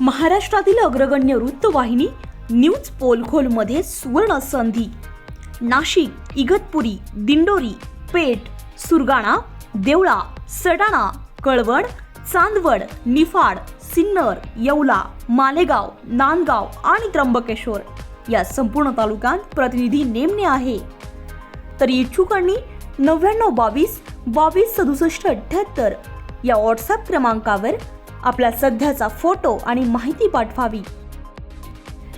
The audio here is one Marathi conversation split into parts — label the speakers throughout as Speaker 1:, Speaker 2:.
Speaker 1: महाराष्ट्रातील अग्रगण्य वृत्तवाहिनी न्यूज पोलखोलमध्ये सुवर्ण संधी. नाशिक इगतपुरी दिंडोरी पेठ सुरगाणा देवळा सडाणा कळवण चांदवड निफाड सिन्नर येवला मालेगाव नांदगाव आणि त्र्यंबकेश्वर या संपूर्ण तालुक्यात प्रतिनिधी नेमणे आहे. तर इच्छुकांनी नव्याण्णव बावीस बावीस सदुसष्ट अठ्ठ्याहत्तर या व्हॉट्सॲप क्रमांकावर आपला सध्याचा फोटो आणि माहिती पाठवावी.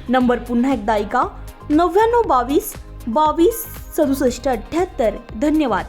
Speaker 1: नंबर पुन्हा एकदा ऐका. नव्याण्णव बावीस बावीस सदुसष्ट अठ्ठ्याहत्तर धन्यवाद.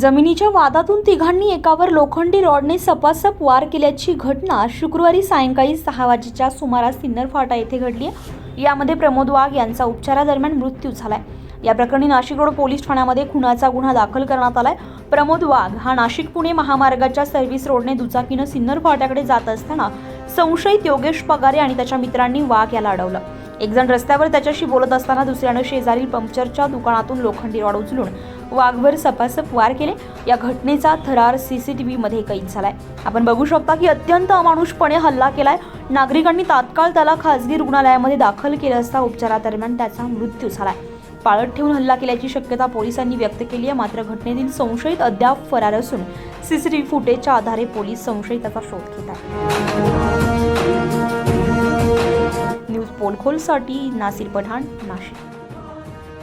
Speaker 1: जमिनीच्या वादातून तिघांनी एकावर लोखंडी रॉडने सपासप वार केल्याची घटना शुक्रवारी सायंकाळी सहा वाजेच्या सुमारास सिन्नर फाटा येथे घडली आहे. यामध्ये प्रमोद वाघ यांचा उपचारादरम्यान मृत्यू झालाय. या प्रकरणी नाशिक रोड पोलीस ठाण्यामध्ये खुनाचा गुन्हा दाखल करण्यात आलाय. प्रमोद वाघ हा नाशिक पुणे महामार्गाच्या सर्व्हिस रोडने दुचाकीनं सिन्नर फाट्याकडे जात असताना संशयित योगेश पगारे आणि त्याच्या मित्रांनी वाघ याला अडवलं. एक जण रस्त्यावर त्याच्याशी बोलत असताना दुसऱ्यानं शेजारील पंक्चरच्या दुकानातून लोखंडी रॉड उचलून वाघभर सपासप वार केले. या घटनेचा थरार सीसीटीव्ही मध्ये कैद झालाय. आपण बघू शकता की अत्यंत अमानुषपणे हल्ला केलाय. नागरिकांनी तात्काळ त्याला खासगी रुग्णालयामध्ये दाखल केलं असता उपचारादरम्यान त्याचा मृत्यू झालाय. पाळत ठेवून हल्ला केल्याची शक्यता पोलिसांनी व्यक्त केली आहे. मात्र घटनेतील संशयित अद्याप फरार असून सीसीटीव्ही फुटेजच्या आधारे पोलीस संशयिताचा शोध घेत आहेत. पोलखोलसाठी नासिर पठाण नाशिक.